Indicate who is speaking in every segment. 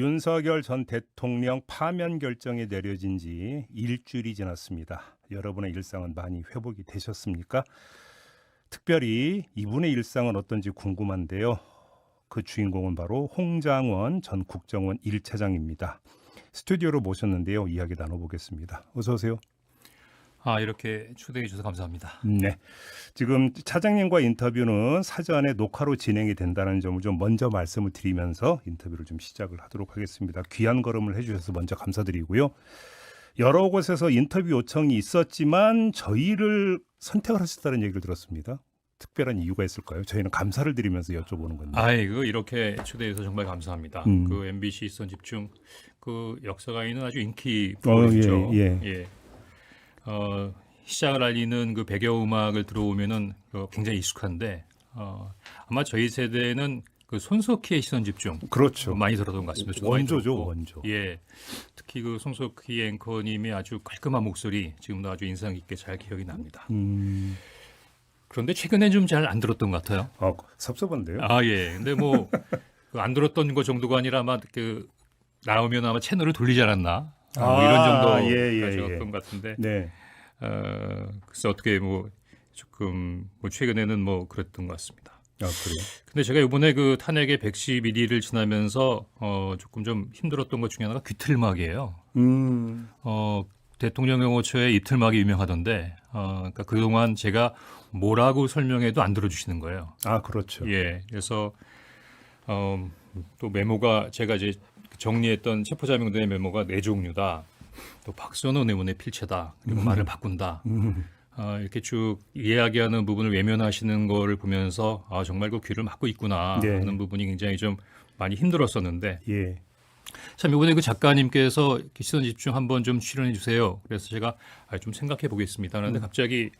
Speaker 1: 윤석열 전 대통령 파면 결정이 내려진 지 일주일이 지났습니다. 여러분의 일상은 많이 회복이 되셨습니까? 특별히 이분의 일상은 어떤지 궁금한데요. 그 주인공은 바로 홍장원 전 국정원 1차장입니다. 스튜디오로 모셨는데요. 이야기 나눠보겠습니다. 어서 오세요.
Speaker 2: 아 이렇게 초대해 주셔서 감사합니다.
Speaker 1: 네. 지금 차장님과 인터뷰는 사전에 녹화로 진행이 된다는 점을 좀 먼저 말씀을 드리면서 인터뷰를 좀 시작을 하도록 하겠습니다. 귀한 걸음을 해 주셔서 먼저 감사드리고요. 여러 곳에서 인터뷰 요청이 있었지만 저희를 선택을 하셨다는 얘기를 들었습니다. 특별한 이유가 있을까요? 저희는 감사를 드리면서 여쭤보는 건데.
Speaker 2: 아이고 이렇게 초대해 주셔서 정말 감사합니다.
Speaker 1: 음.
Speaker 2: 그 MBC 선 집중 그 역사가 있는 아주 인기
Speaker 1: 어,
Speaker 2: 프로그램이죠.
Speaker 1: 예, 예.
Speaker 2: 어, 시작을 알리는 그 배경 음악을 들어오면은 그 굉장히 익숙한데 어, 아마 저희 세대는 그 손석희의 시선 집중
Speaker 1: 그렇죠.
Speaker 2: 많이 들었던 것 같습니다.
Speaker 1: 원조죠. 원조.
Speaker 2: 예, 특히 그 송석희 앵커님의 아주 깔끔한 목소리 지금도 아주 인상 깊게 잘 기억이 납니다.
Speaker 1: 음,
Speaker 2: 그런데 최근에 좀 잘 안 들었던 것 같아요.
Speaker 1: 아, 섭섭한데요.
Speaker 2: 아 예. 근데 뭐안 들었던 거 정도가 아니라 아마 그 나오면 아마 채널을 돌리지 않았나 아, 뭐 이런
Speaker 1: 아,
Speaker 2: 정도
Speaker 1: 예, 예,
Speaker 2: 가져갔던
Speaker 1: 예.
Speaker 2: 것 같은데
Speaker 1: 네.
Speaker 2: 어, 글쎄 어떻게 뭐 조금 뭐 최근에는 뭐 그랬던 것 같습니다.
Speaker 1: 아, 그래요.
Speaker 2: 근데 제가 이번에 그 탄핵의 111일을 지나면서 어, 조금 좀 힘들었던 것 중에 하나가 귀틀막이에요.
Speaker 1: 음,
Speaker 2: 어, 대통령 영어초에 입틀막이 유명하던데 어, 그러니까 그동안 제가 뭐라고 설명해도 안 들어주시는 거예요.
Speaker 1: 아, 그렇죠.
Speaker 2: 예, 그래서 어, 또 메모가 제가 이제 정리했던 체포자명단의 메모가 네 종류다. 또 박선호 의원의 필체다. 그리고 말을 바꾼다.
Speaker 1: 음,
Speaker 2: 어, 이렇게 쭉 이야기하는 부분을 외면하시는 거를 보면서 아 정말 그 귀를 막고 있구나
Speaker 1: 네.
Speaker 2: 하는 부분이 굉장히 좀 많이 힘들었었는데
Speaker 1: 예.
Speaker 2: 참 이번에 그 작가님께서 시선 집중 한번 좀 출연해 주세요. 그래서 제가 아, 좀 생각해 보겠습니다. 그런데
Speaker 1: 음.
Speaker 2: 갑자기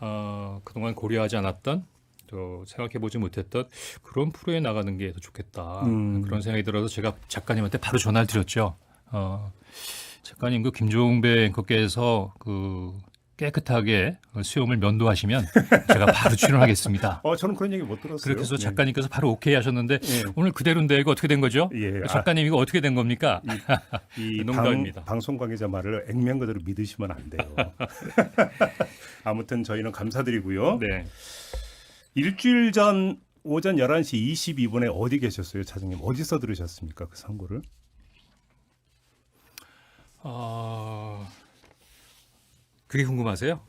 Speaker 2: 어, 그동안 고려하지 않았던 또 생각해 보지 못했던 그런 프로에 나가는 게 더 좋겠다
Speaker 1: 음.
Speaker 2: 그런 생각이 들어서 제가 작가님한테 바로 전화를 드렸죠. 어, 작가님 그 김종배 앵커께서 그 깨끗하게 수염을 면도하시면 제가 바로 출연하겠습니다.
Speaker 1: 어, 저는 그런 얘기 못 들었어요.
Speaker 2: 그렇게 해서
Speaker 1: 네.
Speaker 2: 작가님께서 바로 오케이 하셨는데
Speaker 1: 예.
Speaker 2: 오늘 그대로인데 이거 어떻게 된 거죠?
Speaker 1: 예. 아,
Speaker 2: 작가님 이거 어떻게 된 겁니까?
Speaker 1: 이
Speaker 2: 농담입니다.
Speaker 1: 방, 송 관계자 말을 액면 그대로 믿으시면 안 돼요. 아무튼 저희는 감사드리고요.
Speaker 2: 네.
Speaker 1: 일주일 전 오전 11시 22분에 어디 계셨어요, 차장님? 어디서 들으셨습니까? 그 선고를?
Speaker 2: 어... 그게 궁금하세요?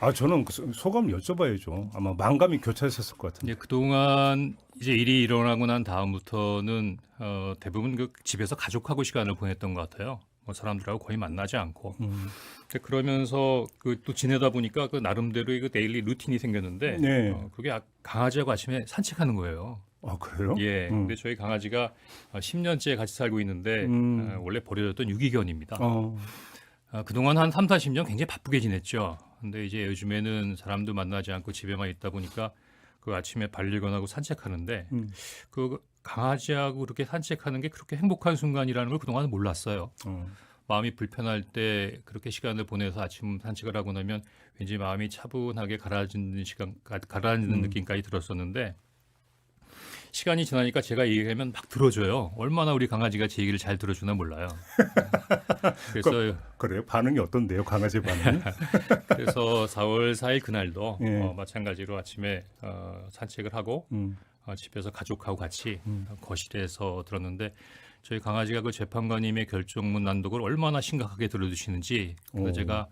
Speaker 1: 아, 저는 그 소- 소감을 여쭤봐야죠. 아마 만감이 교차하셨을 것 같은데.
Speaker 2: 예, 그동안 이제 일이 일어나고 난 다음부터는 어, 대부분 그 집에서 가족하고 시간을 보냈던 것 같아요. 뭐 사람들하고 거의 만나지 않고.
Speaker 1: 음.
Speaker 2: 그러면서 그 또 지내다 보니까 그 나름대로의 그 데일리 루틴이 생겼는데
Speaker 1: 네.
Speaker 2: 어, 그게 아- 강아지하고 아침에 산책하는 거예요.
Speaker 1: 아, 그래요?
Speaker 2: 예.
Speaker 1: 음.
Speaker 2: 근데 저희 강아지가 어, 10년째 같이 살고 있는데
Speaker 1: 음.
Speaker 2: 어, 원래 버려졌던 유기견입니다.
Speaker 1: 어.
Speaker 2: 아, 그동안 한 3, 40년 굉장히 바쁘게 지냈죠. 근데 이제 요즘에는 사람도 만나지 않고 집에만 있다 보니까 그 아침에 반려견하고 산책하는데
Speaker 1: 음.
Speaker 2: 그 강아지하고 그렇게 산책하는 게 그렇게 행복한 순간이라는 걸 그동안은 몰랐어요.
Speaker 1: 어.
Speaker 2: 마음이 불편할 때 그렇게 시간을 보내서 아침 산책을 하고 나면 왠지 마음이 차분하게 가라앉는 시간 가- 가라앉는
Speaker 1: 음.
Speaker 2: 느낌까지 들었었는데 시간이 지나니까 제가 얘기하면 막 들어줘요. 얼마나 우리 강아지가 제 얘기를 잘 들어주나 몰라요. 그래서
Speaker 1: 그래요? 반응이 어떤데요? 강아지 반응이?
Speaker 2: 그래서 4월 4일 그날도
Speaker 1: 예.
Speaker 2: 어, 마찬가지로 아침에 어, 산책을 하고
Speaker 1: 음.
Speaker 2: 어, 집에서 가족하고 같이
Speaker 1: 음.
Speaker 2: 어, 거실에서 들었는데 저희 강아지가 그 재판관님의 결정문 난독을 얼마나 심각하게 들어주시는지 그래서
Speaker 1: 오.
Speaker 2: 제가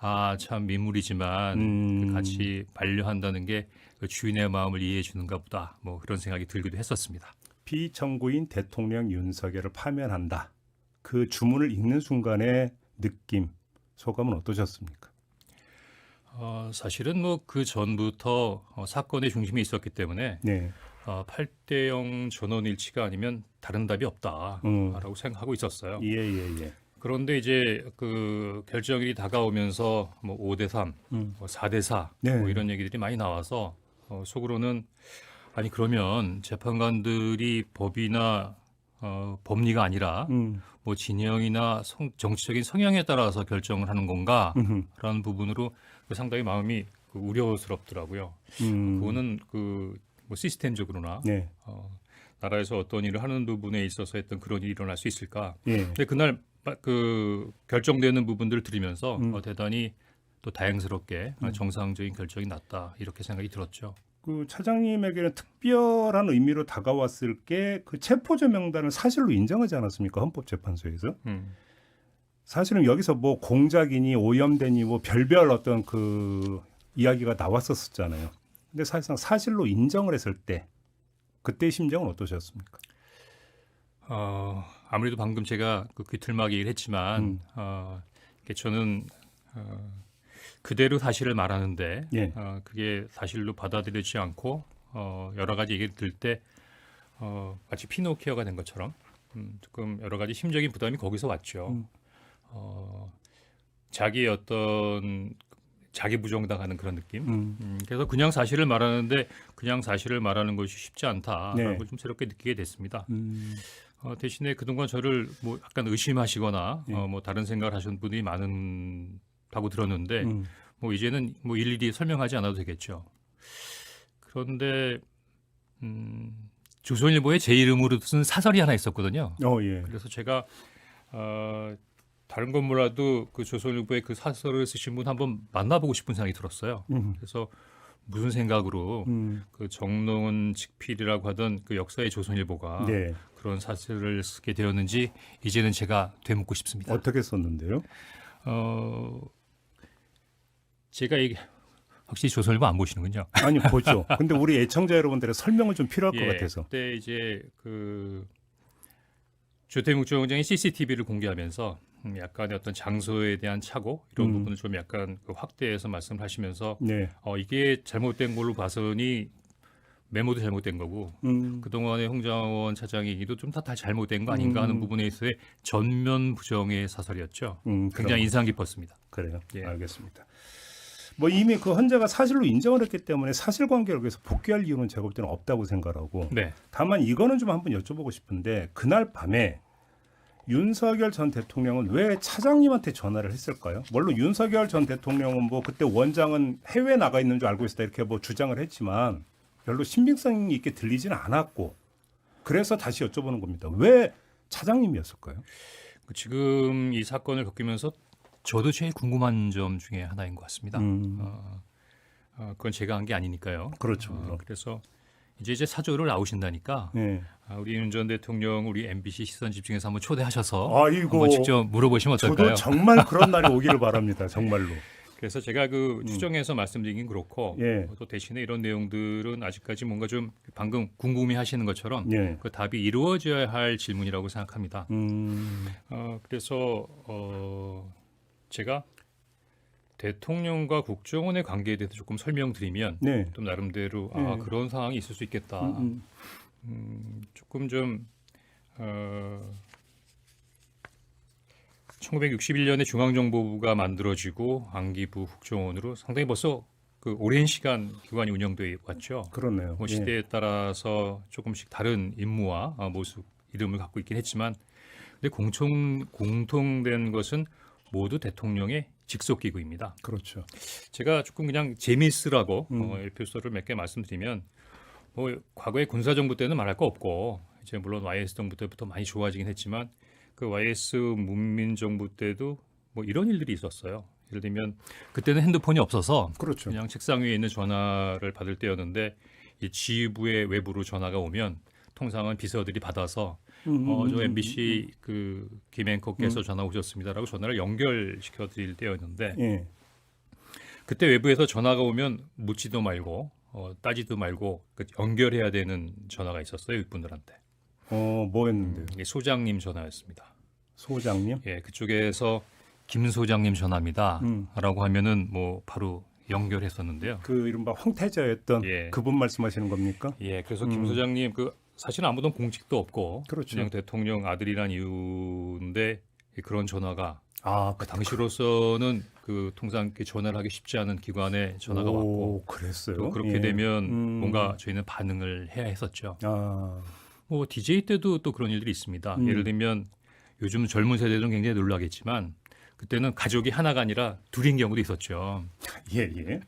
Speaker 2: 아 참 민물이지만
Speaker 1: 음.
Speaker 2: 그 같이 반려한다는 게 그 주인의 마음을 이해해 주는가 보다 뭐 그런 생각이 들기도 했었습니다.
Speaker 1: 피청구인 대통령 윤석열을 파면한다. 그 주문을 읽는 순간의 느낌, 소감은 어떠셨습니까?
Speaker 2: 어, 사실은 뭐 그 전부터 어, 사건의 중심에 있었기 때문에
Speaker 1: 네.
Speaker 2: 어, 8대 0 전원 일치가 아니면 다른 답이 없다라고
Speaker 1: 음.
Speaker 2: 생각하고 있었어요.
Speaker 1: 예, 예, 예.
Speaker 2: 그런데 이제 그 결정일이 다가오면서 뭐 5대 3,
Speaker 1: 음.
Speaker 2: 뭐 4대 4,
Speaker 1: 네.
Speaker 2: 뭐 이런 얘기들이 많이 나와서 어, 속으로는 아니 그러면 재판관들이 법이나 어, 법리가 아니라
Speaker 1: 음.
Speaker 2: 뭐 진영이나 성, 정치적인 성향에 따라서 결정을 하는 건가라는
Speaker 1: 음흠.
Speaker 2: 부분으로 그 상당히 마음이 그 우려스럽더라고요.
Speaker 1: 음.
Speaker 2: 그거는 그 뭐 시스템적으로나
Speaker 1: 네.
Speaker 2: 어, 나라에서 어떤 일을 하는 부분에 있어서 했던 그런 일이 일어날 수 있을까?
Speaker 1: 예.
Speaker 2: 근데 그날 마- 그 결정되는 부분들을 들으면서
Speaker 1: 음.
Speaker 2: 어, 대단히 또 다행스럽게 어,
Speaker 1: 음.
Speaker 2: 정상적인 결정이 났다 이렇게 생각이 들었죠.
Speaker 1: 그 차장님에게는 특별한 의미로 다가왔을 게 그 체포조 명단을 사실로 인정하지 않았습니까? 헌법재판소에서.
Speaker 2: 음.
Speaker 1: 사실은 여기서 뭐 공작이니 오염되니 뭐 별별 어떤 그 이야기가 나왔었잖아요. 근데 사실상 사실로 인정을 했을 때 그때 심정은 어떠셨습니까?
Speaker 2: 어, 아무래도 방금 제가 그 귀틀막 얘기를 했지만
Speaker 1: 음.
Speaker 2: 어, 저는 어, 그대로 사실을 말하는데
Speaker 1: 예.
Speaker 2: 어, 그게 사실로 받아들여지지 않고 어, 여러 가지 얘기를 들을 때 어, 마치 피노키오가 된 것처럼 음, 조금 여러 가지 심적인 부담이 거기서 왔죠.
Speaker 1: 음.
Speaker 2: 어, 자기의 어떤 자기 부정당하는 그런 느낌.
Speaker 1: 음.
Speaker 2: 음, 그래서 그냥 사실을 말하는데 그냥 사실을 말하는 것이 쉽지 않다라고
Speaker 1: 네.
Speaker 2: 좀 새롭게 느끼게 됐습니다.
Speaker 1: 음.
Speaker 2: 어, 대신에 그동안 저를 뭐 약간 의심하시거나
Speaker 1: 예.
Speaker 2: 어, 뭐 다른 생각을 하시는 분이 많다고 들었는데
Speaker 1: 음.
Speaker 2: 뭐 이제는 뭐 일일이 설명하지 않아도 되겠죠. 그런데 음, 조선일보에 제 이름으로 쓴 사설이 하나 있었거든요.
Speaker 1: 어 예.
Speaker 2: 그래서 제가 어, 다른 건 몰라도 그 조선일보에 그 사설을 쓰신 분 한번 만나보고 싶은 생각이 들었어요.
Speaker 1: 음.
Speaker 2: 그래서 무슨 생각으로
Speaker 1: 음.
Speaker 2: 그 정농은 직필이라고 하던 그 역사의 조선일보가
Speaker 1: 네.
Speaker 2: 그런 사설을 쓰게 되었는지 이제는 제가 되묻고 싶습니다.
Speaker 1: 어떻게 썼는데요?
Speaker 2: 어, 제가 이게 확실히 조선일보 안 보시는군요.
Speaker 1: 아니 보죠. 근데 우리 애청자 여러분들의 설명을 좀 필요할 것
Speaker 2: 예,
Speaker 1: 같아서.
Speaker 2: 그때 이제 그 조태묵정장이 CCTV를 공개하면서 음, 약간의 어떤 장소에 대한 착오 이런
Speaker 1: 음.
Speaker 2: 부분을 좀 약간 그 확대해서 말씀하시면서
Speaker 1: 네.
Speaker 2: 어, 이게 잘못된 걸로 봐서니 메모도 잘못된 거고
Speaker 1: 음.
Speaker 2: 그동안의 홍장원 차장의 얘기도 좀다 잘못된 거 아닌가 하는
Speaker 1: 음.
Speaker 2: 부분에 있어서의 전면 부정의 사설이었죠.
Speaker 1: 음,
Speaker 2: 굉장히. 인상 깊었습니다.
Speaker 1: 그래요.
Speaker 2: 예.
Speaker 1: 알겠습니다. 뭐 이미 그 헌재가 사실로 인정을 했기 때문에 사실관계를 위해서 복귀할 이유는 제가 볼 때는 없다고 생각하고
Speaker 2: 네.
Speaker 1: 다만 이거는 좀 한번 여쭤보고 싶은데 그날 밤에 윤석열 전 대통령은 왜 차장님한테 전화를 했을까요? 물론 윤석열 전 대통령은 뭐 그때 원장은 해외 나가 있는 줄 알고 있었다 이렇게 뭐 주장을 했지만 별로 신빙성 있게 들리지는 않았고 그래서 다시 여쭤보는 겁니다. 왜 차장님이었을까요?
Speaker 2: 그 지금 이 사건을 겪으면서 저도 제일 궁금한 점 중에 하나인 것 같습니다.
Speaker 1: 음,
Speaker 2: 어, 어, 그건 제가 한 게 아니니까요.
Speaker 1: 그렇죠.
Speaker 2: 어. 그래서 이제 이제 사조를 나오신다니까
Speaker 1: 네.
Speaker 2: 아, 우리 윤전 대통령 우리 MBC 시선 집중해서 한번 초대하셔서
Speaker 1: 아이고
Speaker 2: 한번 직접 물어보시면 어떨까요?
Speaker 1: 저도 정말 그런 날이 오기를 바랍니다. 정말로.
Speaker 2: 그래서 제가 그 추정해서 말씀드리긴 그렇고
Speaker 1: 음. 예.
Speaker 2: 어, 또 대신에 이런 내용들은 아직까지 뭔가 좀 방금 궁금해하시는 것처럼
Speaker 1: 예.
Speaker 2: 그 답이 이루어져야 할 질문이라고 생각합니다.
Speaker 1: 음.
Speaker 2: 어, 그래서 어, 제가 대통령과 국정원의 관계에 대해서 조금 설명드리면
Speaker 1: 네.
Speaker 2: 좀 나름대로 아
Speaker 1: 네.
Speaker 2: 그런 상황이 있을 수 있겠다.
Speaker 1: 음, 음.
Speaker 2: 음, 조금 좀 어, 1961년에 중앙정보부가 만들어지고 안기부 국정원으로 상당히 벌써 그 오랜 시간 기관이 운영돼 왔죠.
Speaker 1: 그렇네요.
Speaker 2: 뭐
Speaker 1: 예.
Speaker 2: 시대에 따라서 조금씩 다른 임무와 아, 모습 이름을 갖고 있긴 했지만 근데 공통 공통된 것은 모두 대통령의 직속 기구입니다.
Speaker 1: 그렇죠.
Speaker 2: 제가 조금 그냥 재미있으라고
Speaker 1: 음.
Speaker 2: 어, 에피소드를 몇 개 말씀드리면 뭐 과거에 군사 정부 때는 말할 거 없고 이제 물론 YS 정부 때부터 많이 좋아지긴 했지만 그 YS 문민 정부 때도 뭐 이런 일들이 있었어요. 예를 들면 그때는 핸드폰이 없어서
Speaker 1: 그렇죠.
Speaker 2: 그냥 책상 위에 있는 전화를 받을 때였는데 이 지휘부의 외부로 전화가 오면 통상은 비서들이 받아서
Speaker 1: 음,
Speaker 2: 어,
Speaker 1: 음,
Speaker 2: 저
Speaker 1: 음,
Speaker 2: MBC 그 김앵커께서 전화 오셨습니다라고 전화를 연결시켜 드릴 때였는데
Speaker 1: 예.
Speaker 2: 그때 외부에서 전화가 오면 묻지도 말고 어, 따지도 말고 그 연결해야 되는 전화가 있었어요 이분들한테
Speaker 1: 어, 뭐였는데 요?
Speaker 2: 이게 소장님 전화였습니다.
Speaker 1: 소장님?
Speaker 2: 예, 그쪽에서 김 소장님 전화입니다라고
Speaker 1: 음.
Speaker 2: 하면은 뭐 바로 연결했었는데요.
Speaker 1: 그 이른바 황태자였던
Speaker 2: 예.
Speaker 1: 그분 말씀하시는 겁니까?
Speaker 2: 예, 그래서
Speaker 1: 음.
Speaker 2: 김 소장님 그 사실 아무도 공직도 없고
Speaker 1: 그렇죠.
Speaker 2: 그냥 대통령 아들이란 이유인데 그런 전화가
Speaker 1: 아,
Speaker 2: 그 당시로서는 그 통상 이렇게 전화를 하기 쉽지 않은 기관에 전화가 왔고
Speaker 1: 오, 그랬어요.
Speaker 2: 또 그렇게
Speaker 1: 예.
Speaker 2: 되면
Speaker 1: 음.
Speaker 2: 뭔가 저희는 반응을 해야 했었죠.
Speaker 1: 아,
Speaker 2: 뭐 DJ 때도 또 그런 일들이 있습니다.
Speaker 1: 음.
Speaker 2: 예를 들면 요즘 젊은 세대들은 굉장히 놀라겠지만 그때는 가족이 하나가 아니라 둘인 경우도 있었죠.
Speaker 1: 예, 예.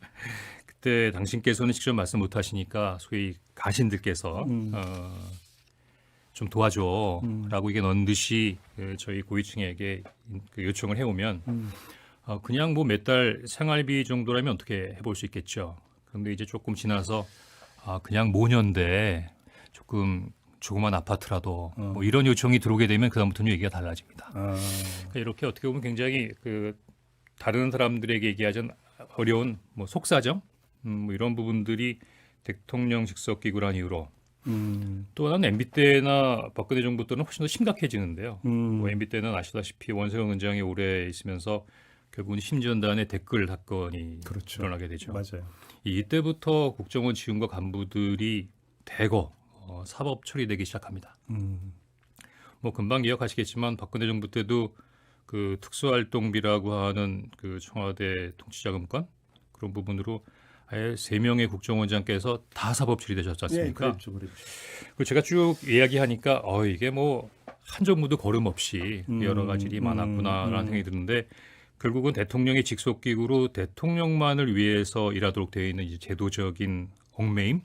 Speaker 2: 그때 당신께서는 직접 말씀 못 하시니까 소위 가신들께서
Speaker 1: 음.
Speaker 2: 어, 좀 도와줘라고
Speaker 1: 음.
Speaker 2: 이게 넌 듯이 그 저희 고위층에게 그 요청을 해오면
Speaker 1: 음.
Speaker 2: 어, 그냥 뭐 몇 달 생활비 정도라면 어떻게 해볼 수 있겠죠. 그런데 이제 조금 지나서 아 그냥 모년대 조금 조그만 아파트라도
Speaker 1: 어.
Speaker 2: 뭐 이런 요청이 들어오게 되면 그다음부터는 얘기가 달라집니다.
Speaker 1: 아,
Speaker 2: 그러니까 이렇게 어떻게 보면 굉장히 그 다른 사람들에게 얘기하자는 어려운 뭐 속사정 음, 뭐 이런 부분들이 대통령 직속 기구란 이유로
Speaker 1: 음,
Speaker 2: 또 하나는 MB 때나 박근혜 정부 때는 훨씬 더 심각해지는데요.
Speaker 1: 음,
Speaker 2: 뭐 MB 때는 아시다시피 원세훈 원장이 오래 있으면서 결국은 심지원단의 댓글 사건이
Speaker 1: 그렇죠.
Speaker 2: 일어나게 되죠.
Speaker 1: 맞아요.
Speaker 2: 이때부터 국정원 지원과 간부들이 대거 어, 사법 처리되기 시작합니다.
Speaker 1: 음,
Speaker 2: 뭐 금방 기억하시겠지만 박근혜 정부 때도 그 특수활동비라고 하는 그 청와대 통치자금권 그런 부분으로 아예 세 명의 국정원장께서 다 사법 처리되셨지
Speaker 1: 예,
Speaker 2: 않습니까?
Speaker 1: 그렇죠, 그렇죠.
Speaker 2: 그 제가 쭉 이야기하니까 어 이게 뭐 한 정부도 거름 없이
Speaker 1: 음,
Speaker 2: 여러 가지 일이
Speaker 1: 음,
Speaker 2: 많았구나라는
Speaker 1: 음.
Speaker 2: 생각이 드는데 결국은 대통령의 직속 기구로 대통령만을 위해서 일하도록 되어 있는 제도적인 얽매임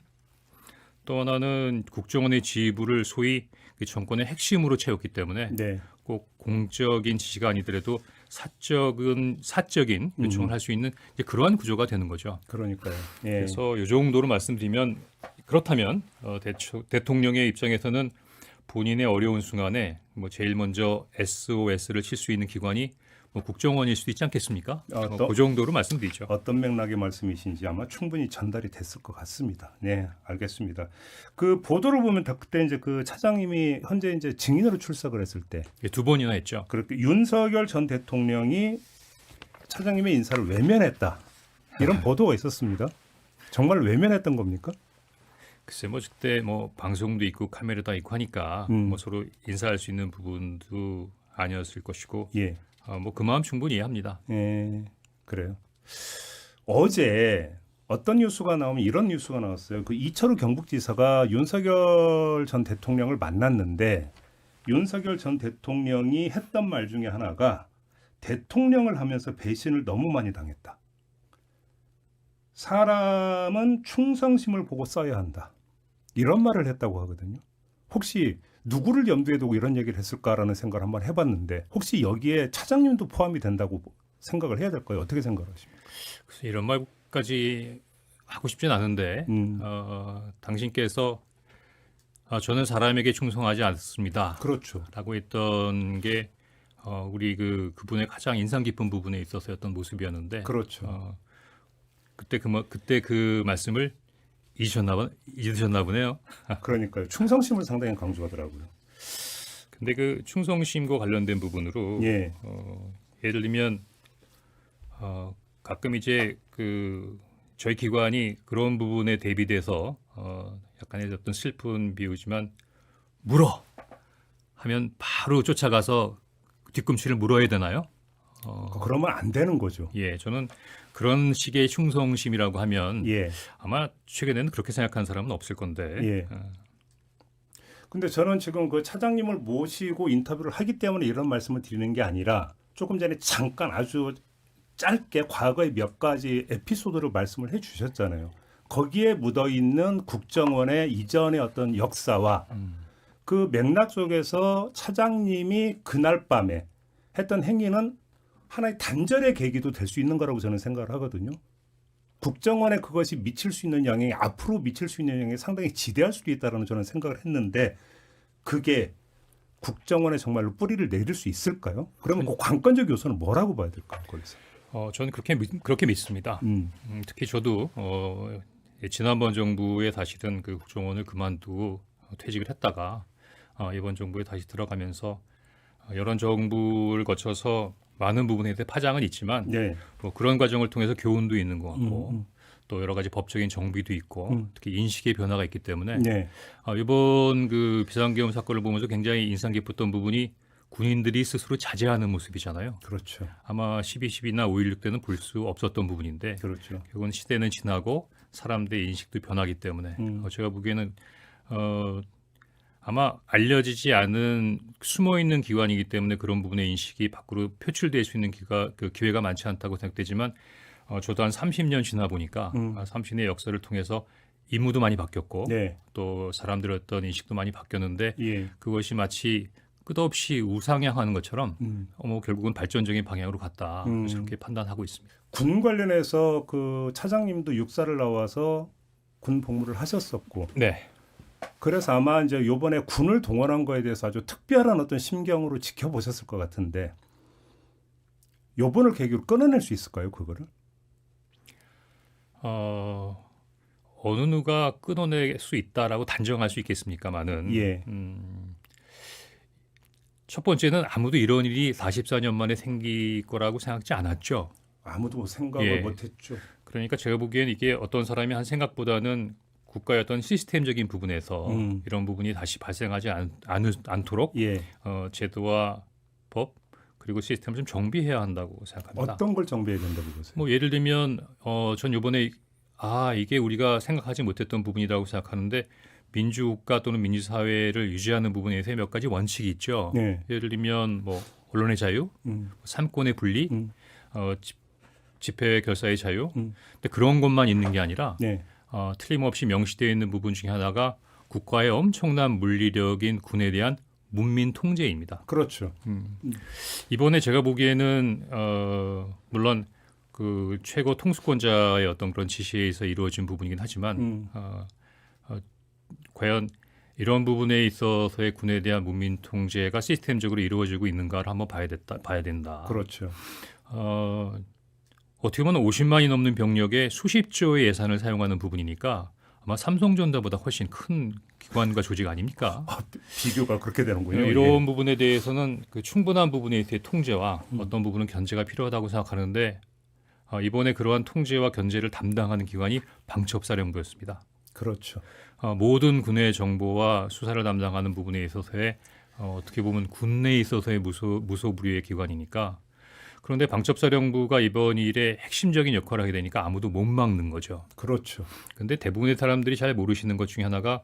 Speaker 2: 또 하나는 국정원의 지휘부를 소위 그 정권의 핵심으로 채웠기 때문에
Speaker 1: 네,
Speaker 2: 꼭 공적인 지시가 아니더라도 사적은 사적인 요청을
Speaker 1: 음.
Speaker 2: 할수 있는 이제 그러한 구조가 되는 거죠.
Speaker 1: 그러니까요. 예.
Speaker 2: 그래서 이 정도로 말씀드리면 그렇다면 어, 대초, 대통령의 입장에서는 본인의 어려운 순간에 뭐 제일 먼저 SOS를 칠 수 있는 기관이 뭐 국정원일 수도 있지 않겠습니까?
Speaker 1: 아,
Speaker 2: 뭐
Speaker 1: 또?
Speaker 2: 그 정도로 말씀드리죠.
Speaker 1: 어떤 맥락의 말씀이신지 아마 충분히 전달이 됐을 것 같습니다. 네, 알겠습니다. 그 보도를 보면 다 그때 이제 그 차장님이 현재 이제 증인으로 출석을 했을 때
Speaker 2: 예, 두 번이나 했죠.
Speaker 1: 그렇게 윤석열 전 대통령이 차장님의 인사를 외면했다 이런 보도가 있었습니다. 정말 외면했던 겁니까?
Speaker 2: 글쎄 뭐 그때 뭐 방송도 있고 카메라도 있고 하니까
Speaker 1: 음.
Speaker 2: 뭐 서로 인사할 수 있는 부분도 아니었을 것이고
Speaker 1: 예,
Speaker 2: 어, 뭐그 마음 충분히 이해합니다.
Speaker 1: 예, 그래요. 어제 어떤 뉴스가 나오면 이런 뉴스가 나왔어요. 그 이철우 경북지사가 윤석열 전 대통령을 만났는데 윤석열 전 대통령이 했던 말 중에 하나가 대통령을 하면서 배신을 너무 많이 당했다. 사람은 충성심을 보고 써야 한다. 이런 말을 했다고 하거든요. 혹시 누구를 염두에 두고 이런 얘기를 했을까라는 생각을 한번 해봤는데 혹시 여기에 차장님도 포함이 된다고 생각을 해야 될까요? 어떻게 생각하십니까?
Speaker 2: 그래서 이런 말까지 하고 싶진 않은데
Speaker 1: 음,
Speaker 2: 어, 당신께서 아, 저는 사람에게 충성하지 않습니다.
Speaker 1: 그렇죠.
Speaker 2: 라고 했던 게 어, 우리 그 그분의 가장 인상 깊은 부분에 있어서였던 모습이었는데
Speaker 1: 그렇죠.
Speaker 2: 어, 그때 그 마- 그때 그 말씀을 잊으셨나 보 잊으셨나 보네요.
Speaker 1: 그러니까요. 충성심을 상당히 강조하더라고요.
Speaker 2: 근데 그 충성심과 관련된 부분으로
Speaker 1: 예,
Speaker 2: 어, 예를 들면 어, 가끔 이제 그 저희 기관이 그런 부분에 대비돼서 어, 약간의 어떤 슬픈 비유지만 물어 하면 바로 쫓아가서 뒤꿈치를 물어야 되나요? 어,
Speaker 1: 그러면 안 되는 거죠.
Speaker 2: 예, 저는 그런 식의 충성심이라고 하면
Speaker 1: 예.
Speaker 2: 아마 최근에는 그렇게 생각하는 사람은 없을 건데
Speaker 1: 예.
Speaker 2: 어,
Speaker 1: 근데 저는 지금 그 차장님을 모시고 인터뷰를 하기 때문에 이런 말씀을 드리는 게 아니라 조금 전에 잠깐 아주 짧게 과거의 몇 가지 에피소드를 말씀을 해 주셨잖아요. 거기에 묻어 있는 국정원의 이전의 어떤 역사와
Speaker 2: 음,
Speaker 1: 그 맥락 속에서 차장님이 그날 밤에 했던 행위는 하나의 단절의 계기도 될 수 있는 거라고 저는 생각을 하거든요. 국정원에 그것이 미칠 수 있는 영향이 앞으로 미칠 수 있는 영향이 상당히 지대할 수도 있다라는 저는 생각을 했는데 그게 국정원에 정말로 뿌리를 내릴 수 있을까요? 그러면 그 관건적 요소는 뭐라고 봐야 될까요? 거기서.
Speaker 2: 어, 저는 그렇게 믿- 그렇게 믿습니다.
Speaker 1: 음,
Speaker 2: 음, 특히 저도 어, 예, 지난번 정부에 다시든 그 국정원을 그만두고 퇴직을 했다가 어, 이번 정부에 다시 들어가면서 어, 여러 정부를 거쳐서 많은 부분에 대해 파장은 있지만
Speaker 1: 네.
Speaker 2: 뭐 그런 과정을 통해서 교훈도 있는 것 같고
Speaker 1: 음, 음.
Speaker 2: 또 여러 가지 법적인 정비도 있고
Speaker 1: 음.
Speaker 2: 특히 인식의 변화가 있기 때문에
Speaker 1: 네.
Speaker 2: 어, 이번 그 비상계엄 사건을 보면서 굉장히 인상 깊었던 부분이 군인들이 스스로 자제하는 모습이잖아요.
Speaker 1: 그렇죠.
Speaker 2: 아마 12.12나 5.16 때는 볼 수 없었던 부분인데
Speaker 1: 그렇죠.
Speaker 2: 결국은 시대는 지나고 사람들의 인식도 변하기 때문에
Speaker 1: 음.
Speaker 2: 어, 제가 보기에는 어, 아마 알려지지 않은 숨어 있는 기관이기 때문에 그런 부분의 인식이 밖으로 표출될 수 있는 기가, 그 기회가 많지 않다고 생각되지만 어, 저도 한 30년 지나 보니까
Speaker 1: 음.
Speaker 2: 아, 30년의 역사를 통해서 임무도 많이 바뀌었고
Speaker 1: 네.
Speaker 2: 또 사람들의 어떤 인식도 많이 바뀌었는데
Speaker 1: 예.
Speaker 2: 그것이 마치 끝없이 우상향하는 것처럼
Speaker 1: 음.
Speaker 2: 어, 뭐 결국은 발전적인 방향으로 갔다
Speaker 1: 음.
Speaker 2: 그렇게 판단하고 있습니다.
Speaker 1: 군 관련해서 그 차장님도 육사를 나와서 군 복무를 하셨었고
Speaker 2: 네.
Speaker 1: 그래서 아마 이제 요번에 군을 동원한 거에 대해서 아주 특별한 어떤 심경으로 지켜보셨을 것 같은데 요번을 계기로 끊어낼 수 있을까요 그거를?
Speaker 2: 어, 어느 누가 끊어낼 수 있다라고 단정할 수 있겠습니까마는
Speaker 1: 예.
Speaker 2: 음, 첫 번째는 아무도 이런 일이 44년 만에 생길 거라고 생각지 않았죠.
Speaker 1: 아무도 뭐 생각을
Speaker 2: 예.
Speaker 1: 못했죠.
Speaker 2: 그러니까 제가 보기엔 이게 어떤 사람이 한 생각보다는 어떤 시스템적인 부분에서
Speaker 1: 음.
Speaker 2: 이런 부분이 다시 발생하지 않, 않, 않 도록
Speaker 1: 예.
Speaker 2: 어, 제도와 법 그리고 시스템을 좀 정비해야 한다고 생각합니다.
Speaker 1: 어떤 걸 정비해야 된다고 보세요?
Speaker 2: 뭐 예를 들면 어, 전 요번에 아 이게 우리가 생각하지 못했던 부분이라고 생각하는데 민주국가 또는 민주사회를 유지하는 부분에서 몇 가지 원칙이 있죠.
Speaker 1: 네.
Speaker 2: 예를 들면 뭐 언론의 자유,
Speaker 1: 음.
Speaker 2: 삼권의 분리,
Speaker 1: 음.
Speaker 2: 어, 집, 집회 결사의 자유.
Speaker 1: 음.
Speaker 2: 근데 그런 것만 있는 게 아니라
Speaker 1: 네.
Speaker 2: 어, 틀림없이 명시되어 있는 부분 중에 하나가 국가의 엄청난 물리력인 군에 대한 문민 통제입니다.
Speaker 1: 그렇죠.
Speaker 2: 이번에 제가 보기에는 어, 물론 그 최고 통수권자의 어떤 그런 지시에 의해서 이루어진 부분이긴 하지만
Speaker 1: 음.
Speaker 2: 어, 어, 과연 이런 부분에 있어서의 군에 대한 문민 통제가 시스템적으로 이루어지고 있는가를 한번 봐야 됐다 봐야 된다.
Speaker 1: 그렇죠.
Speaker 2: 어, 어떻게 보면 50만이 넘는 병력에 수십 조의 예산을 사용하는 부분이니까 아마 삼성전자보다 훨씬 큰 기관과 조직 아닙니까?
Speaker 1: 아, 비교가 그렇게 되는군요.
Speaker 2: 네, 이런 부분에 대해서는 그 충분한 부분에 있어의 통제와
Speaker 1: 음.
Speaker 2: 어떤 부분은 견제가 필요하다고 생각하는데 어, 이번에 그러한 통제와 견제를 담당하는 기관이 방첩사령부였습니다.
Speaker 1: 그렇죠.
Speaker 2: 어, 모든 군의 정보와 수사를 담당하는 부분에 있어서의 어, 어떻게 보면 군 내에 있어서의 무소 무소불위의 기관이니까 그런데 방첩사령부가 이번 일에 핵심적인 역할을 하게 되니까 아무도 못 막는 거죠.
Speaker 1: 그렇죠.
Speaker 2: 근데 대부분의 사람들이 잘 모르시는 것 중에 하나가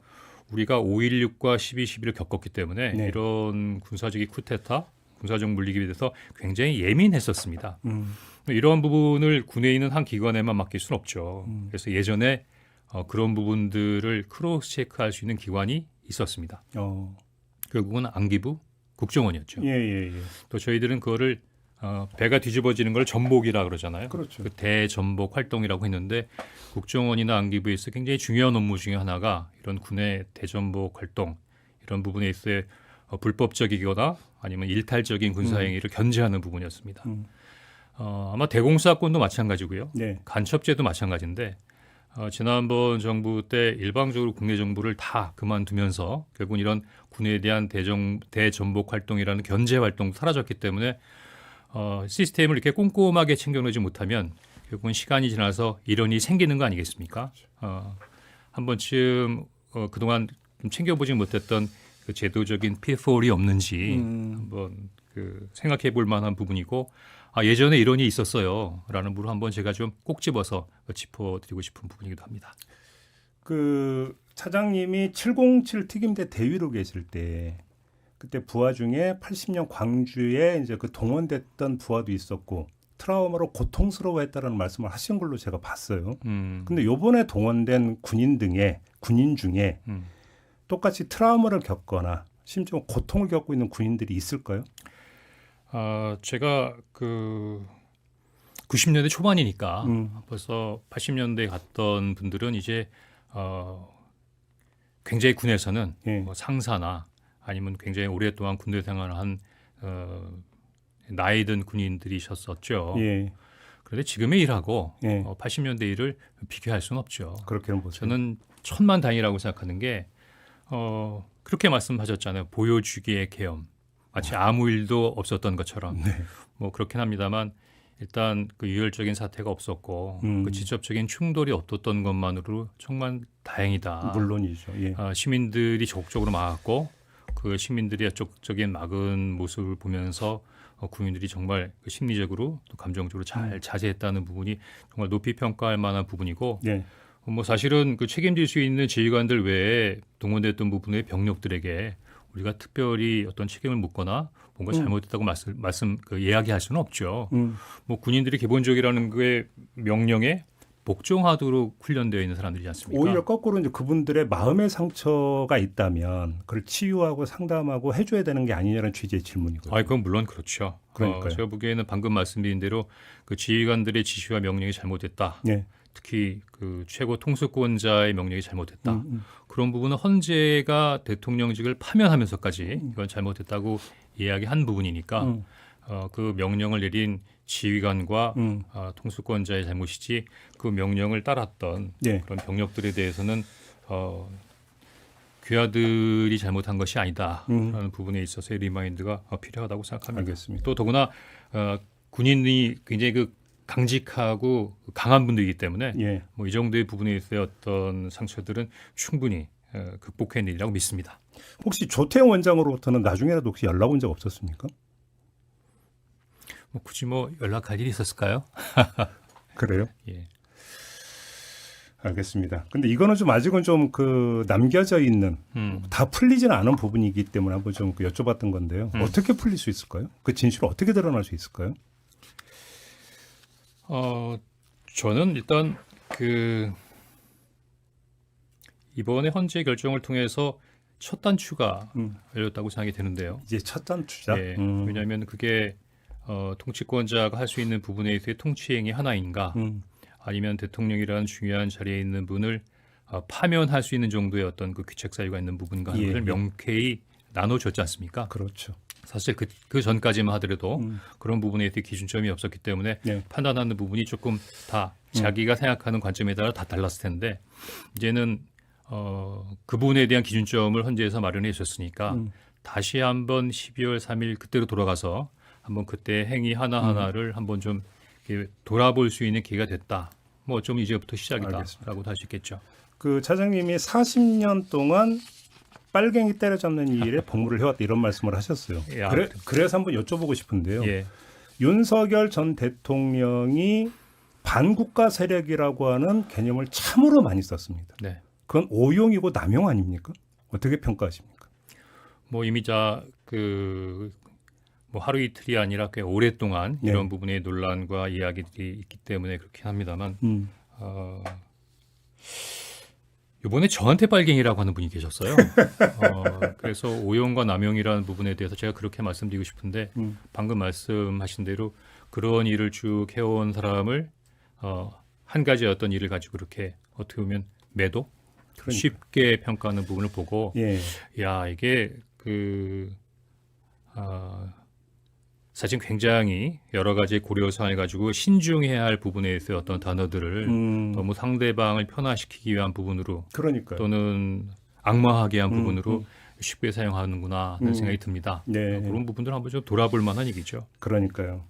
Speaker 2: 우리가 5.16과 12.12를 겪었기 때문에
Speaker 1: 네.
Speaker 2: 이런 군사적인 쿠데타, 군사적 물리기에 대해서 굉장히 예민했었습니다.
Speaker 1: 음.
Speaker 2: 이러한 부분을 군에 있는 한 기관에만 맡길 수는 없죠.
Speaker 1: 음.
Speaker 2: 그래서 예전에 어, 그런 부분들을 크로스 체크할 수 있는 기관이 있었습니다.
Speaker 1: 어.
Speaker 2: 결국은 안기부 국정원이었죠.
Speaker 1: 예, 예, 예.
Speaker 2: 또 저희들은 그거를 어, 배가 뒤집어지는 걸 전복이라 그러잖아요.
Speaker 1: 그렇죠.
Speaker 2: 그 대전복 활동이라고 했는데 국정원이나 안기부에서 굉장히 중요한 업무 중에 하나가 이런 군의 대전복 활동 이런 부분에 있어의 어, 불법적이거나 아니면 일탈적인 군사 행위를 견제하는 부분이었습니다.
Speaker 1: 음.
Speaker 2: 어, 아마 대공사권도 마찬가지고요.
Speaker 1: 네.
Speaker 2: 간첩죄도 마찬가지인데 어, 지난번 정부 때 일방적으로 국내 정부를 다 그만두면서 결국 이런 군에 대한 대정 대전복 활동이라는 견제 활동 사라졌기 때문에 어, 시스템을 이렇게 꼼꼼하게 챙겨내지 못하면 결국은 시간이 지나서 이런 일이 생기는 거 아니겠습니까? 어, 한 번쯤 어, 그동안 좀 챙겨보지 못했던 그 제도적인 피폴이 없는지
Speaker 1: 음.
Speaker 2: 한번 그 생각해 볼 만한 부분이고 아, 예전에 이런 일이 있었어요. 라는 부분을 한번 제가 좀 꼭 집어서 짚어드리고 싶은 부분이기도 합니다.
Speaker 1: 그 차장님이 707 특임대 대위로 계실 때 그때 부하 중에 80년 광주에 이제 그 동원됐던 부하도 있었고 트라우마로 고통스러워했다라는 말씀을 하신 걸로 제가 봤어요.
Speaker 2: 음,
Speaker 1: 근데 요번에 동원된 군인 등에 군인 중에
Speaker 2: 음.
Speaker 1: 똑같이 트라우마를 겪거나 심지어 고통을 겪고 있는 군인들이 있을까요?
Speaker 2: 아, 제가 그 90년대 초반이니까
Speaker 1: 음.
Speaker 2: 벌써 80년대 갔던 분들은 이제 어, 굉장히 군에서는
Speaker 1: 예.
Speaker 2: 뭐 상사나 아니면 굉장히 오랫동안 군대 생활을 한 어, 나이 든 군인들이셨었죠.
Speaker 1: 예.
Speaker 2: 그런데 지금의 일하고
Speaker 1: 예.
Speaker 2: 어, 80년대 일을 비교할 수는 없죠.
Speaker 1: 그렇게는 보세요.
Speaker 2: 저는 천만 다행이라고 생각하는 게 어, 그렇게 말씀하셨잖아요. 보여주기의 계엄. 마치 아무 일도 없었던 것처럼.
Speaker 1: 네.
Speaker 2: 뭐 그렇긴 합니다만 일단 그 유혈적인 사태가 없었고
Speaker 1: 음.
Speaker 2: 그 직접적인 충돌이 없었던 것만으로 정말 다행이다.
Speaker 1: 물론이죠. 예.
Speaker 2: 아, 시민들이 적극적으로 막았고 그 시민들이 적극적인 막은 모습을 보면서 어, 국민들이 정말 그 심리적으로 또 감정적으로 잘
Speaker 1: 음.
Speaker 2: 자제했다는 부분이 정말 높이 평가할 만한 부분이고
Speaker 1: 예.
Speaker 2: 어, 뭐 사실은 그 책임질 수 있는 지휘관들 외에 동원됐던 부분의 병력들에게 우리가 특별히 어떤 책임을 묻거나 뭔가
Speaker 1: 음.
Speaker 2: 잘못했다고 말씀, 말씀 그 이야기할 수는 없죠.
Speaker 1: 음.
Speaker 2: 뭐 군인들이 기본적이라는 그의 명령에 복종하도록 훈련되어 있는 사람들이지 않습니까?
Speaker 1: 오히려 거꾸로 이제 그분들의 마음의 상처가 있다면 그걸 치유하고 상담하고 해줘야 되는 게 아니냐는 취지의 질문이거든요.
Speaker 2: 아, 그건 물론 그렇죠.
Speaker 1: 그러니까요.
Speaker 2: 어, 제가 보기에는 방금 말씀드린 대로 그 지휘관들의 지시와 명령이 잘못됐다.
Speaker 1: 예.
Speaker 2: 특히 그 최고 통수권자의 명령이 잘못됐다.
Speaker 1: 음, 음.
Speaker 2: 그런 부분은 헌재가 대통령직을 파면하면서까지 이건 잘못됐다고 이야기한 부분이니까
Speaker 1: 음.
Speaker 2: 어, 그 명령을 내린 지휘관과
Speaker 1: 음.
Speaker 2: 어, 통수권자의 잘못이지 그 명령을 따랐던
Speaker 1: 예.
Speaker 2: 그런 병력들에 대해서는 어, 귀하들이 잘못한 것이 아니다라는
Speaker 1: 음.
Speaker 2: 부분에 있어서의 리마인드가 어, 필요하다고 생각합니다.
Speaker 1: 알겠습니다.
Speaker 2: 또 더구나 어, 군인이 굉장히 그 강직하고 강한 분들이기 때문에
Speaker 1: 예.
Speaker 2: 뭐이 정도의 부분에 있어의 어떤 상처들은 충분히 어, 극복해내리라고 믿습니다.
Speaker 1: 혹시 조태영 원장으로부터는 나중에라도 혹시 연락 온 적 없었습니까?
Speaker 2: 뭐 굳이 뭐 연락할 일이 있었을까요?
Speaker 1: 그래요?
Speaker 2: 예.
Speaker 1: 알겠습니다. 근데 이거는 좀 아직은 좀 그 남겨져 있는
Speaker 2: 음.
Speaker 1: 다 풀리지는 않은 부분이기 때문에 한번 좀그 여쭤봤던 건데요.
Speaker 2: 음.
Speaker 1: 어떻게 풀릴 수 있을까요? 그 진실을 어떻게 드러날 수 있을까요?
Speaker 2: 어, 저는 일단 그 이번에 헌재 결정을 통해서 첫 단추가
Speaker 1: 음.
Speaker 2: 열렸다고 생각이 되는데요.
Speaker 1: 이제 첫 단추자.
Speaker 2: 예,
Speaker 1: 음.
Speaker 2: 왜냐하면 그게 어, 통치권자가 할 수 있는 부분에 있어의 통치행위 하나인가,
Speaker 1: 음.
Speaker 2: 아니면 대통령이라는 중요한 자리에 있는 분을 어, 파면할 수 있는 정도의 어떤 그 귀책 사유가 있는 부분과
Speaker 1: 예,
Speaker 2: 를
Speaker 1: 예.
Speaker 2: 명쾌히 나눠줬지 않습니까?
Speaker 1: 그렇죠.
Speaker 2: 사실 그, 그 전까지만 하더라도
Speaker 1: 음.
Speaker 2: 그런 부분에 대해 기준점이 없었기 때문에
Speaker 1: 네.
Speaker 2: 판단하는 부분이 조금 다
Speaker 1: 음.
Speaker 2: 자기가 생각하는 관점에 따라 다 달랐을 텐데 이제는 어, 그 부분에 대한 기준점을 헌재에서 마련해 주셨으니까
Speaker 1: 음.
Speaker 2: 다시 한번 12월 3일 그때로 돌아가서 한번 그때 행위 하나
Speaker 1: 음.
Speaker 2: 하나를 한번 좀 돌아볼 수 있는 기회가 됐다. 뭐 어쩌면 이제부터
Speaker 1: 알겠습니다.
Speaker 2: 시작이다라고도 할수 있겠죠.
Speaker 1: 그 차장님이 40년 동안 빨갱이 때려잡는 일에 복무를 해왔다 이런 말씀을 하셨어요.
Speaker 2: 예,
Speaker 1: 그래. 그래서 한번 여쭤보고 싶은데요.
Speaker 2: 예,
Speaker 1: 윤석열 전 대통령이 반국가 세력이라고 하는 개념을 참으로 많이 썼습니다.
Speaker 2: 네.
Speaker 1: 그건 오용이고 남용 아닙니까? 어떻게 평가하십니까?
Speaker 2: 뭐 이미 자그 뭐 하루 이틀이 아니라 꽤 오랫동안
Speaker 1: 네.
Speaker 2: 이런 부분의 논란과 이야기들이 있기 때문에 그렇긴 합니다만
Speaker 1: 음.
Speaker 2: 어, 이번에 저한테 빨갱이라고 하는 분이 계셨어요. 어, 그래서 오용과 남용이라는 부분에 대해서 제가 그렇게 말씀드리고 싶은데
Speaker 1: 음.
Speaker 2: 방금 말씀하신 대로 그런 일을 쭉 해온 사람을 어, 한 가지 어떤 일을 가지고 그렇게 어떻게 보면 매도
Speaker 1: 그러니까.
Speaker 2: 쉽게 평가하는 부분을 보고
Speaker 1: 예.
Speaker 2: 야 이게 그 아, 사실 굉장히 여러 가지 고려 사항을 가지고 신중해야 할 부분에 있어 어떤 단어들을
Speaker 1: 음.
Speaker 2: 너무 상대방을 편화시키기 위한 부분으로
Speaker 1: 그러니까요.
Speaker 2: 또는 악마하게 한
Speaker 1: 음,
Speaker 2: 부분으로
Speaker 1: 음.
Speaker 2: 쉽게 사용하는구나 하는
Speaker 1: 음.
Speaker 2: 생각이 듭니다.
Speaker 1: 네.
Speaker 2: 어, 그런 부분들 한번 좀 돌아볼 만한 얘기죠.
Speaker 1: 그러니까요.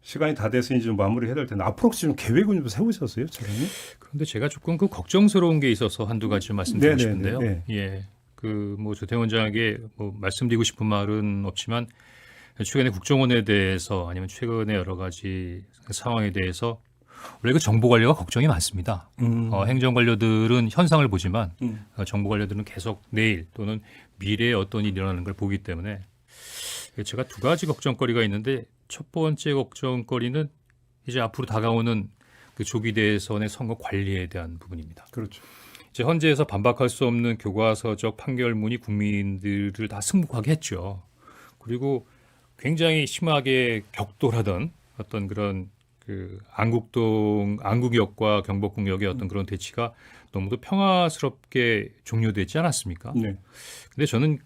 Speaker 1: 시간이 다 됐으니 좀 마무리 해야 될 텐데 앞으로 혹시 좀 계획은 좀 세우셨어요, 차장님?
Speaker 2: 그런데 제가 조금 그 걱정스러운 게 있어서 한두 가지 좀 말씀드리고
Speaker 1: 네네네,
Speaker 2: 싶은데요.
Speaker 1: 네.
Speaker 2: 예, 그 뭐 조태원 원장에게 뭐 말씀드리고 싶은 말은 없지만 최근에 국정원에 대해서 아니면 최근에 여러 가지 상황에 대해서 원래 그 정보 관료가 걱정이 많습니다.
Speaker 1: 음.
Speaker 2: 어, 행정 관료들은 현상을 보지만
Speaker 1: 음.
Speaker 2: 어, 정보 관료들은 계속 내일 또는 미래에 어떤 일이 일어나는 걸 보기 때문에 제가 두 가지 걱정거리가 있는데 첫 번째 걱정거리는 이제 앞으로 다가오는 그 조기 대선의 선거 관리에 대한 부분입니다.
Speaker 1: 그렇죠.
Speaker 2: 이제 헌재에서 반박할 수 없는 교과서적 판결문이 국민들을 다 승복하게 했죠. 그리고 굉장히 심하게 격돌하던 어떤 그런 그 안국동 안국역과 경복궁역의 어떤 그런 대치가 너무도 평화스럽게 종료되지 않았습니까?
Speaker 1: 네.
Speaker 2: 근데 저는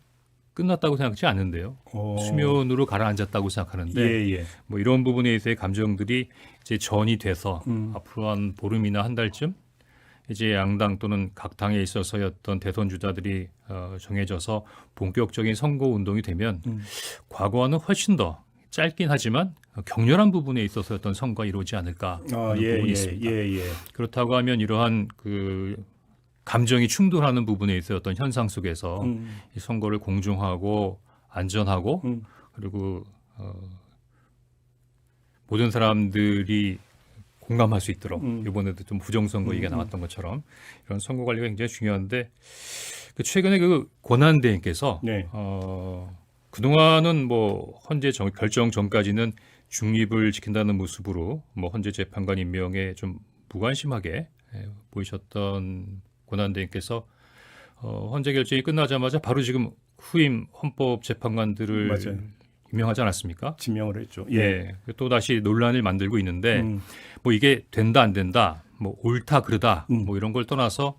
Speaker 2: 끝났다고 생각하지 않는데요.
Speaker 1: 어.
Speaker 2: 수면으로 가라앉았다고 생각하는데
Speaker 1: 예, 예.
Speaker 2: 뭐 이런 부분에 있어의 감정들이 이제 전이 돼서
Speaker 1: 음.
Speaker 2: 앞으로 한 보름이나 한 달쯤 이제 양당 또는 각 당에 있어서의 어떤 대선 주자들이 어, 정해져서 본격적인 선거 운동이 되면
Speaker 1: 음.
Speaker 2: 과거와는 훨씬 더 짧긴 하지만 격렬한 부분에 있어서 어떤 선거가 이루어지지 않을까
Speaker 1: 아,
Speaker 2: 하는
Speaker 1: 예,
Speaker 2: 부분이
Speaker 1: 예,
Speaker 2: 있습니다.
Speaker 1: 예, 예.
Speaker 2: 그렇다고 하면 이러한 그 감정이 충돌하는 부분에 있어 어떤 현상 속에서
Speaker 1: 음.
Speaker 2: 이 선거를 공정하고 안전하고
Speaker 1: 음.
Speaker 2: 그리고 어, 모든 사람들이 공감할 수 있도록
Speaker 1: 음.
Speaker 2: 이번에도 좀 부정선거 얘기가
Speaker 1: 음,
Speaker 2: 나왔던 것처럼 이런 선거 관리가 굉장히 중요한데 그 최근에 그 권한대행께서
Speaker 1: 네.
Speaker 2: 어, 그동안은 뭐 헌재 정- 결정 전까지는 중립을 지킨다는 모습으로 뭐 헌재 재판관 임명에 좀 무관심하게 예, 보이셨던 권한대행께서 어, 헌재 결정이 끝나자마자 바로 지금 후임 헌법 재판관들을
Speaker 1: 맞아요.
Speaker 2: 임명하지 않았습니까?
Speaker 1: 지명을 했죠.
Speaker 2: 예. 또 다시 논란을 만들고 있는데
Speaker 1: 음,
Speaker 2: 뭐 이게 된다 안 된다, 뭐 옳다 그르다,
Speaker 1: 음.
Speaker 2: 뭐 이런 걸 떠나서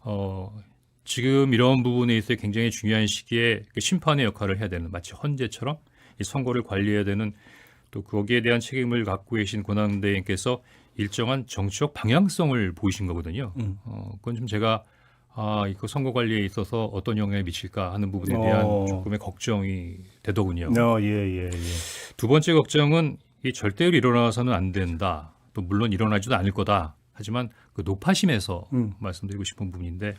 Speaker 2: 어 지금 이런 부분에 있어 굉장히 중요한 시기에 그 심판의 역할을 해야 되는 마치 헌재처럼 이 선거를 관리해야 되는 또 거기에 대한 책임을 갖고 계신 권한대행께서 일정한 정치적 방향성을 보이신 거거든요.
Speaker 1: 음.
Speaker 2: 어 그건 좀 제가 아 이거 선거 관리에 있어서 어떤 영향을 미칠까 하는 부분에 대한
Speaker 1: 어.
Speaker 2: 조금의 걱정이 되더군요.
Speaker 1: 어, 예, 예, 예.
Speaker 2: 두 번째 걱정은 이 절대로 일어나서는 안 된다. 또 물론 일어나지도 않을 거다. 하지만 그 노파심에서
Speaker 1: 음.
Speaker 2: 말씀드리고 싶은 부분인데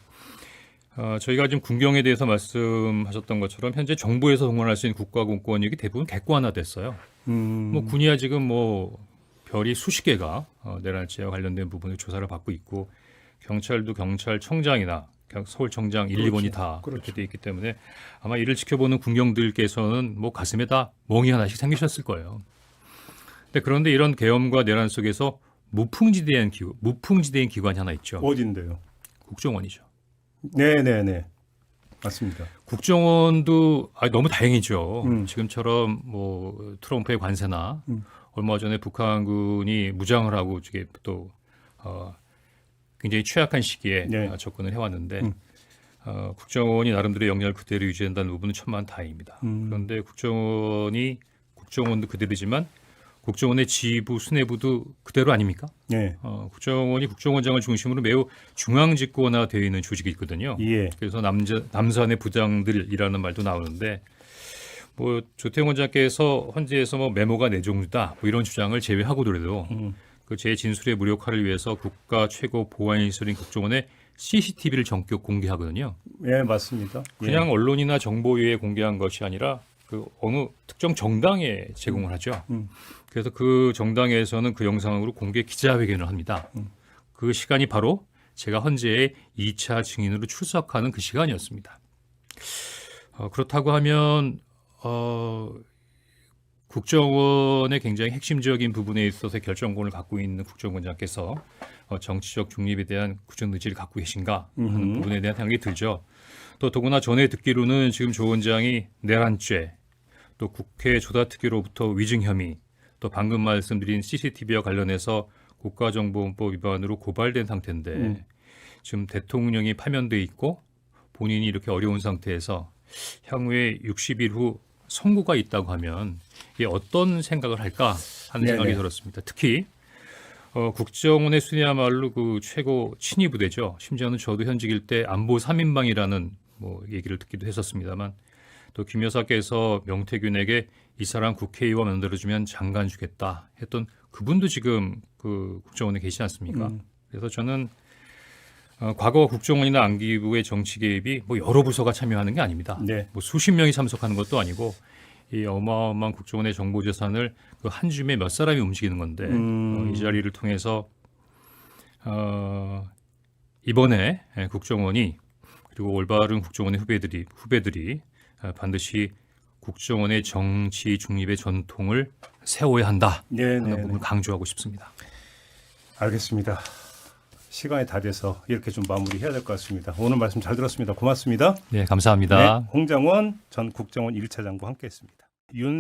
Speaker 2: 어, 저희가 지금 군경에 대해서 말씀하셨던 것처럼 현재 정부에서 동원할 수 있는 국가 공권력이 대부분 객관화됐어요.
Speaker 1: 음,
Speaker 2: 뭐 군이야 지금 뭐 별이 수십 개가 어, 내란죄와 관련된 부분을 조사를 받고 있고 경찰도 경찰청장이나 경- 서울청장 1, 2번이 다
Speaker 1: 그렇죠.
Speaker 2: 그렇게 돼 있기 때문에 아마 이를 지켜보는 군경들께서는 뭐 가슴에 다 멍이 하나씩 생기셨을 거예요. 근데 그런데 이런 계엄과 내란 속에서 무풍지대인 기 무풍지대인 기관이 하나 있죠.
Speaker 1: 어딘데요?
Speaker 2: 국정원이죠.
Speaker 1: 네, 네, 네. 맞습니다.
Speaker 2: 국정원도 아, 너무 다행이죠.
Speaker 1: 음.
Speaker 2: 지금처럼 뭐 트럼프의 관세나
Speaker 1: 음.
Speaker 2: 얼마 전에 북한군이 무장을 하고 이게 또 어, 굉장히 취약한 시기에
Speaker 1: 네.
Speaker 2: 어, 접근을 해왔는데
Speaker 1: 음.
Speaker 2: 어, 국정원이 나름대로 영향을 그대로 유지한다는 부분은 천만 다행입니다.
Speaker 1: 음.
Speaker 2: 그런데 국정원이 국정원도 그대로지만 국정원의 지휘부 수뇌부도 그대로 아닙니까?
Speaker 1: 네,
Speaker 2: 어, 국정원이 국정원장을 중심으로 매우 중앙 집권화 되어 있는 조직이 있거든요.
Speaker 1: 예.
Speaker 2: 그래서 남자, 남산의 부장들이라는 말도 나오는데 뭐 조태용 원장께서 헌재에서 뭐 메모가 네 종류다 뭐 이런 주장을 제외하고더라도
Speaker 1: 음,
Speaker 2: 그 제 진술의 무력화를 위해서 국가 최고 보안시설인 국정원의 CCTV를 전격 공개하거든요.
Speaker 1: 예, 맞습니다. 예.
Speaker 2: 그냥 언론이나 정보위에 공개한 것이 아니라 그 어느 특정 정당에 제공을 하죠.
Speaker 1: 음.
Speaker 2: 그래서 그 정당에서는 그 영상으로 공개 기자회견을 합니다.
Speaker 1: 음.
Speaker 2: 그 시간이 바로 제가 헌재에 2차 증인으로 출석하는 그 시간이었습니다. 어, 그렇다고 하면 어, 국정원의 굉장히 핵심적인 부분에 있어서 결정권을 갖고 있는 국정원장께서 어, 정치적 중립에 대한 구전 의지를 갖고 계신가 하는
Speaker 1: 음흠.
Speaker 2: 부분에 대한 생각이 들죠. 또 더구나 전에 듣기로는 지금 조 원장이 내란죄, 또 국회 조다특위로부터 위증 혐의, 또 방금 말씀드린 CCTV와 관련해서 국가정보원법 위반으로 고발된 상태인데
Speaker 1: 음.
Speaker 2: 지금 대통령이 파면돼 있고 본인이 이렇게 어려운 상태에서 향후에 60일 후 선고가 있다고 하면 어떤 생각을 할까 하는
Speaker 1: 네네.
Speaker 2: 생각이 들었습니다. 특히 어, 국정원의 순위야말로 그 최고 친위 부대죠. 심지어는 저도 현직일 때 안보 3인방이라는 뭐 얘기를 듣기도 했었습니다만 또 김 여사께서 명태균에게 이 사람 국회의원 만들어주면 장관 주겠다 했던 그분도 지금 그 국정원에 계시지 않습니까?
Speaker 1: 음.
Speaker 2: 그래서 저는 어, 과거 국정원이나 안기부의 정치 개입이 뭐 여러 부서가 참여하는 게 아닙니다.
Speaker 1: 네.
Speaker 2: 뭐 수십 명이 참석하는 것도 아니고 이 어마어마한 국정원의 정보 재산을 그 한 줌에 몇 사람이 움직이는 건데
Speaker 1: 음.
Speaker 2: 어, 이 자리를 통해서 어, 이번에 예, 국정원이 그리고 올바른 국정원의 후배들이 후배들이 아, 반드시 국정원의 정치 중립의 전통을 세워야 한다
Speaker 1: 네, 네, 네.
Speaker 2: 부분을 강조하고 싶습니다.
Speaker 1: 알겠습니다. 시간이 다 돼서 이렇게 좀 마무리해야 될 것 같습니다. 오늘 말씀 잘 들었습니다. 고맙습니다.
Speaker 2: 네, 감사합니다.
Speaker 1: 네, 홍장원 전 국정원 1차 장부 함께했습니다. 윤